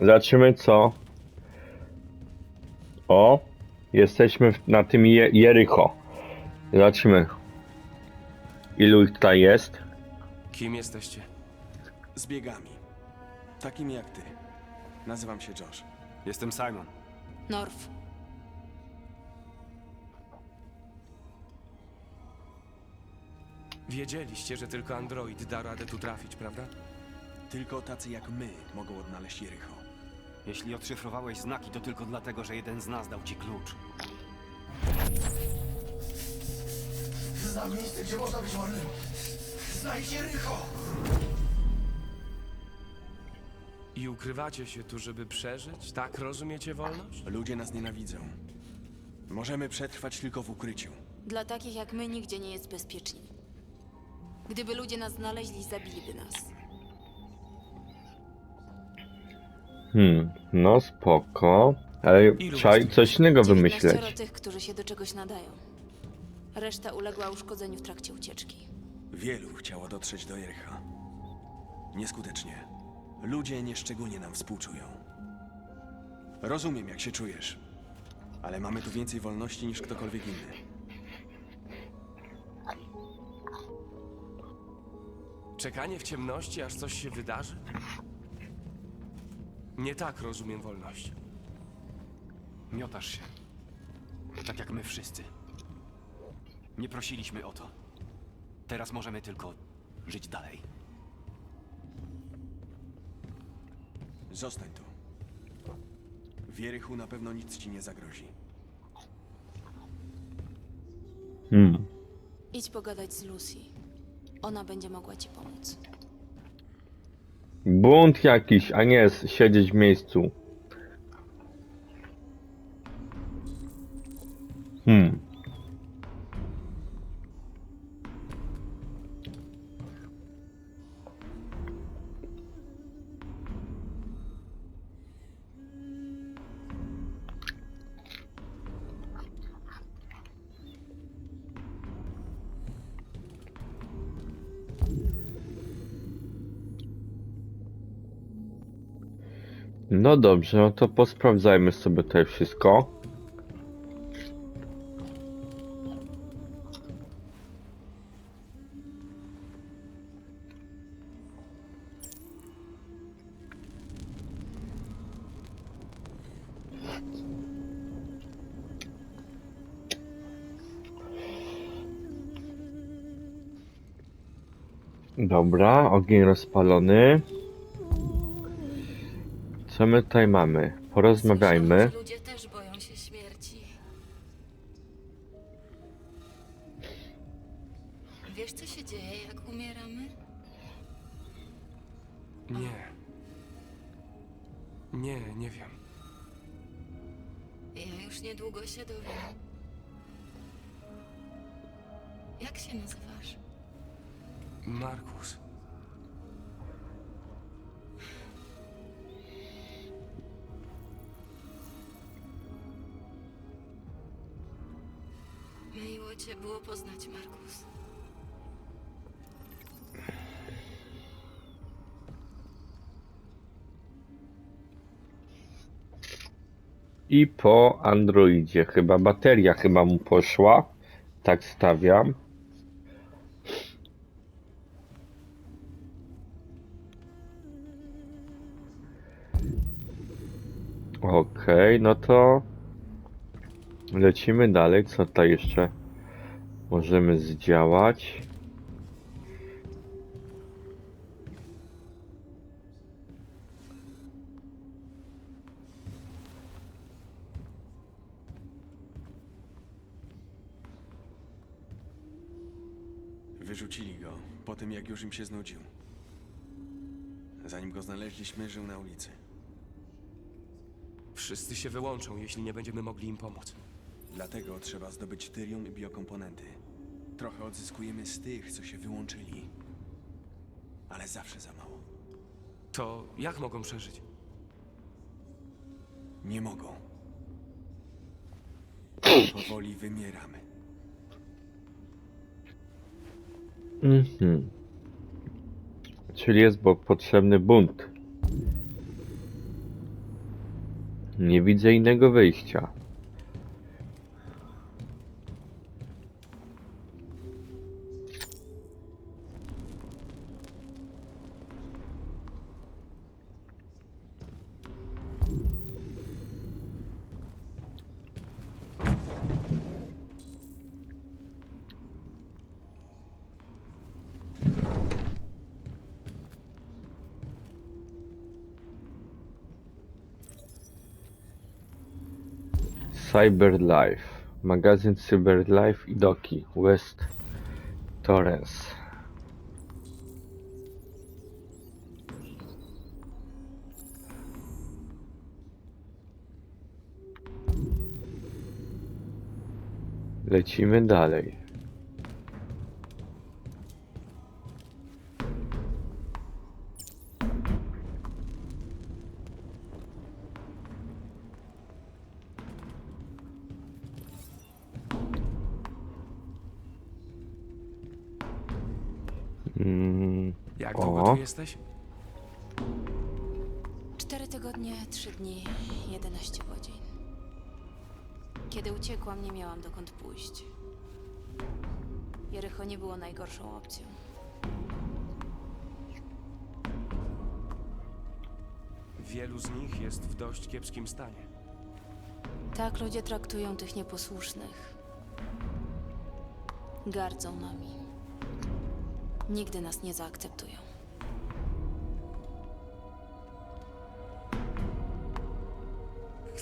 Zobaczymy co. O, jesteśmy w- na tym Je Jericho. Zobaczymy. Ilu ich tutaj jest? Kim jesteście? Zbiegami. Takimi jak ty. Nazywam się Josh. Jestem Simon. Norf. Wiedzieliście, że tylko android da radę tu trafić, prawda? Tylko tacy jak my mogą odnaleźć Jericho. Jeśli odszyfrowałeś znaki, to tylko dlatego, że jeden z nas dał ci klucz. Znam miejsce, gdzie można być wolnym. Znajdź Jericho! I ukrywacie się tu, żeby przeżyć? Tak rozumiecie wolność? Ludzie nas nienawidzą. Możemy przetrwać tylko w ukryciu. Dla takich jak my nigdzie nie jest bezpiecznie. Gdyby ludzie nas znaleźli, zabiliby nas. No spoko. Ale Ilu trzeba was coś innego 19 wymyśleć. tych, którzy się do czegoś nadają. Reszta uległa uszkodzeniu w trakcie ucieczki. Wielu chciało dotrzeć do Jericha. Nieskutecznie. Ludzie nieszczególnie nam współczują. Rozumiem, jak się czujesz. Ale mamy tu więcej wolności niż ktokolwiek inny. Czekanie w ciemności, aż coś się wydarzy? Nie tak rozumiem wolność. Miotasz się. Tak jak my wszyscy. Nie prosiliśmy o to. Teraz możemy tylko żyć dalej. Zostań tu. W Jerichu na pewno nic ci nie zagrozi. Hmm. Idź pogadać z Lucy. Ona będzie mogła ci pomóc. Bunt jakiś, a nie siedzieć w miejscu. No dobrze, no to posprawdzajmy sobie tutaj wszystko. Dobra, ogień rozpalony. Co my tutaj mamy? Porozmawiajmy. Ludzie też boją się śmierci. Wiesz, co się dzieje, jak umieramy? Nie. Nie, nie wiem. Ja już niedługo się dowiem. Jak się nazywasz? Markus. Cię było poznać, Markus. I po Androidzie chyba bateria chyba mu poszła. Tak stawiam. Okej, no to lecimy dalej. Co tutaj jeszcze możemy zdziałać? Wyrzucili go po tym, jak już im się znudził. Zanim go znaleźliśmy, żył na ulicy. Wszyscy się wyłączą, jeśli nie będziemy mogli im pomóc. Dlatego trzeba zdobyć tyrium i biokomponenty. Trochę odzyskujemy z tych, co się wyłączyli. Ale zawsze za mało. To jak mogą przeżyć? Nie mogą. Powoli wymieramy. Mhm. Czyli jest bo potrzebny bunt. Nie widzę innego wyjścia. Cyberlife. Magazyn Cyberlife i Doki. West Torrens. Lecimy dalej. Jesteś? Cztery tygodnie, trzy dni, 11 godzin. Kiedy uciekłam, nie miałam dokąd pójść. Jericho nie było najgorszą opcją. Wielu z nich jest w dość kiepskim stanie. Tak ludzie traktują tych nieposłusznych. Gardzą nami. Nigdy nas nie zaakceptują.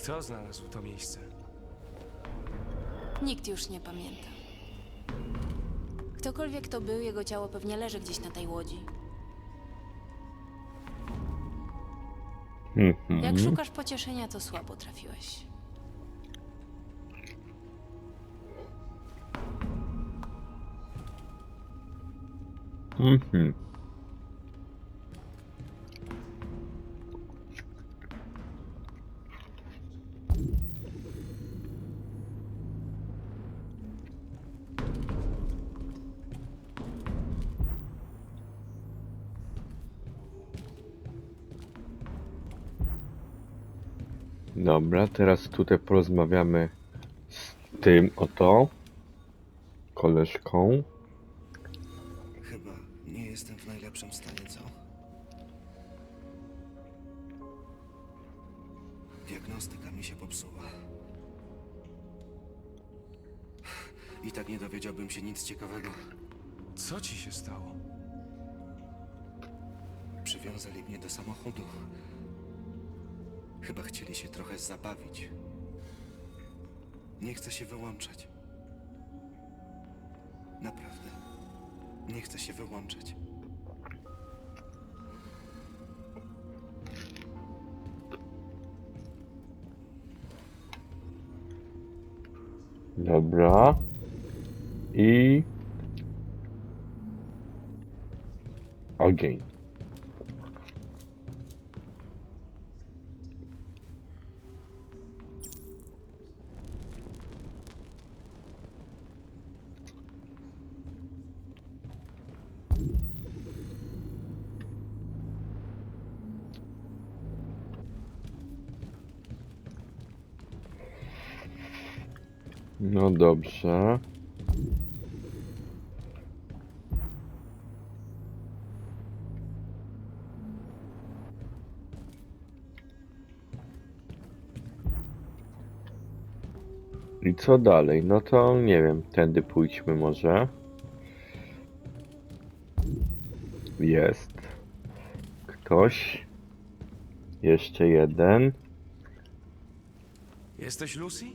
Kto znalazł to miejsce? Nikt już nie pamięta. Ktokolwiek to był, jego ciało pewnie leży gdzieś na tej łodzi. mhm. Jak szukasz pocieszenia, to słabo trafiłeś. Mhm. Dobra, teraz tutaj porozmawiamy z tym oto koleżką. Chyba nie jestem w najlepszym stanie, co? Diagnostyka mi się popsuła. I tak nie dowiedziałbym się nic ciekawego. Co ci się stało? Przywiązali mnie do samochodu. Chyba chcieli się trochę zabawić. Nie chcę się wyłączać. Naprawdę. Nie chcę się wyłączać. Dobra. I... Ogień. No dobrze. I co dalej? No to nie wiem, tędy pójdźmy może. Jest. Ktoś. Jeszcze jeden. Jesteś Lucy?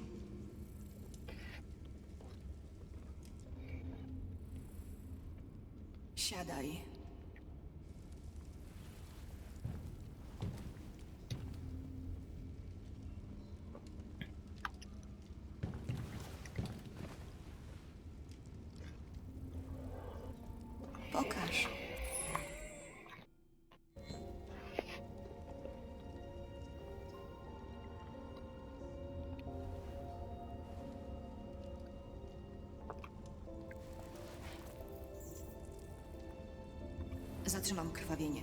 Pokaż. Zatrzymam krwawienie.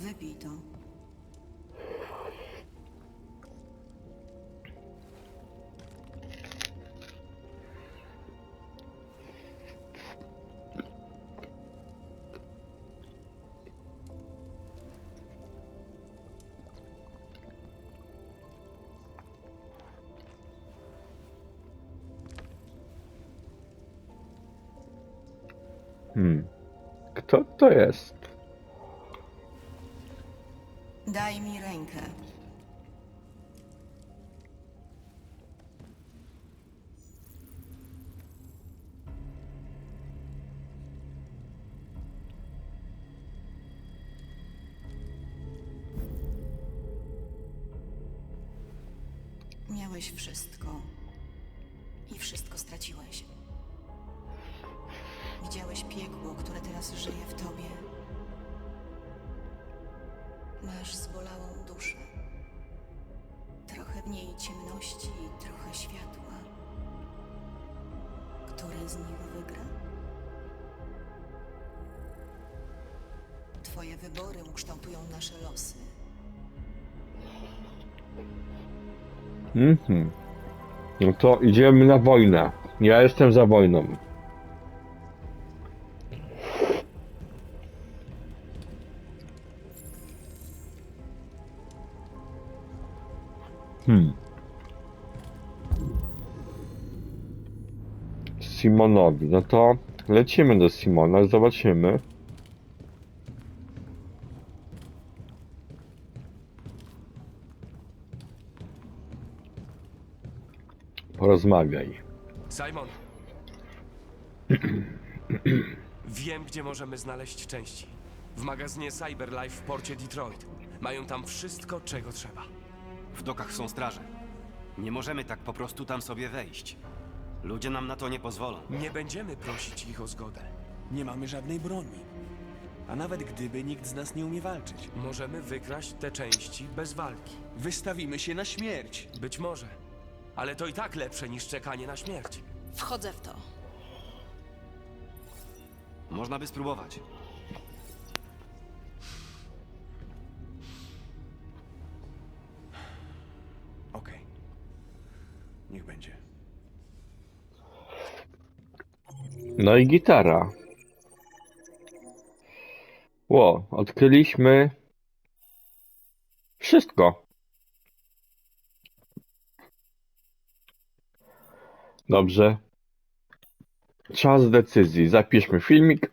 Wypij to. Hmm. Kto to jest? Daj mi rękę. Miałeś wszystko. I wszystko straciłeś. Widziałeś piekło, które teraz żyje w tobie. Masz zbolałą duszę. Trochę w niej ciemności i trochę światła. Który z nich wygra? Twoje wybory ukształtują nasze losy. Mhm. No to idziemy na wojnę. Ja jestem za wojną. Hmm. Simonowi. No to lecimy do Simona, zobaczymy. Porozmawiaj. Simon! Wiem, gdzie możemy znaleźć części. W magazynie Cyberlife w porcie Detroit. Mają tam wszystko, czego trzeba. W dokach są straże. Nie możemy tak po prostu tam sobie wejść. Ludzie nam na to nie pozwolą. Nie będziemy prosić ich o zgodę. Nie mamy żadnej broni. A nawet gdyby nikt z nas nie umie walczyć, Możemy wykraść te części bez walki. wystawimy się na śmierć. Być może. Ale to i tak lepsze niż czekanie na śmierć. Wchodzę w to. Można by spróbować. Niech będzie. No i gitara. Ło, odkryliśmy wszystko. Dobrze. Czas decyzji. Zapiszmy filmik